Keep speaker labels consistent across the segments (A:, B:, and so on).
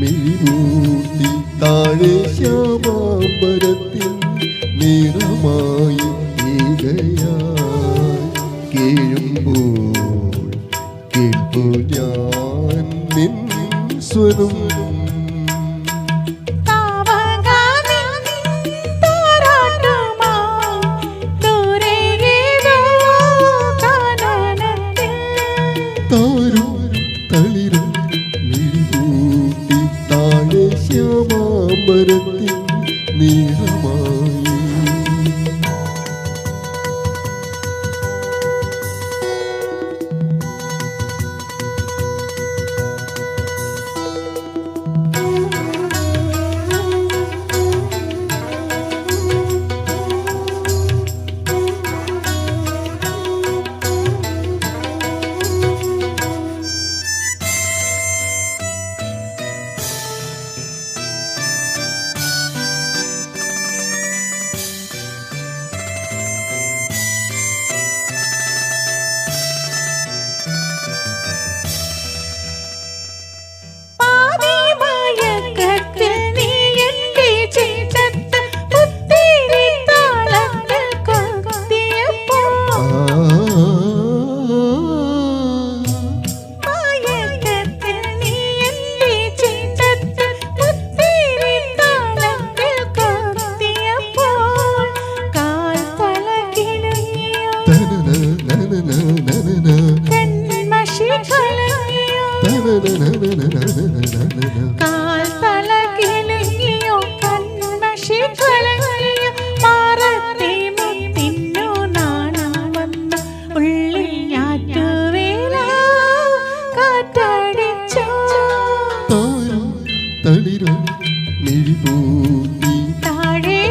A: മിഴിമൂർത്തി താഴെ ശ്യാമാമ്പരത്തിൽ നിറമായി ഈകയായി കേഴുമ്പോൾ കേൾപ്പു ഞാൻ നിൻ സ്വരം. താര ഹൃദയത്തിൽ നീഹമാ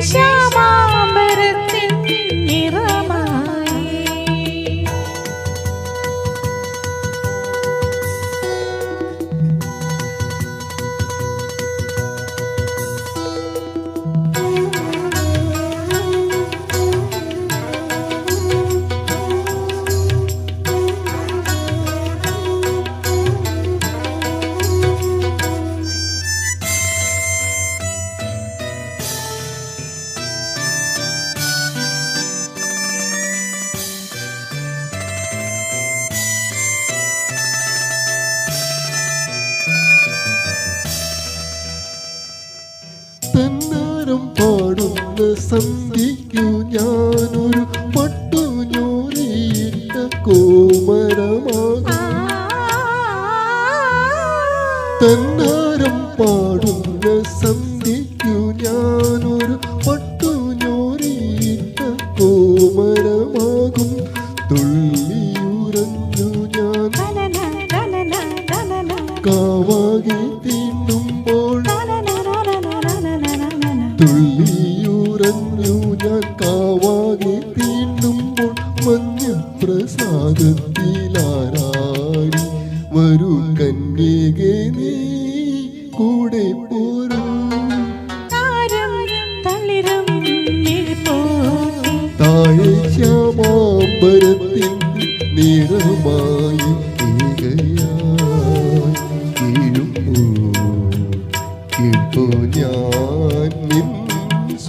B: show.
A: സന്ധിക്കു ഞാനൊരു പട്ടു ഞോറിയിട്ട കോമരമാകും. തന്നാരം പാടുന്ന സന്ധിക്കു ഞാനൊരു പട്ടു ഞോറിയിട്ട കോമരമാകും. തുള്ളിയുറഞ്ഞു ഞാൻ കാവാകി തുള്ളിയുറഞ്ഞു ഞാൻ കാവാകെ തീണ്ടുമ്പോൾ മഞ്ഞ പ്രസാദത്തിലാരാടി വരൂ കന്യകെ നീ കൂടെ പോരൂ. താഴെ ശ്യാമാമ്പരത്തിൻ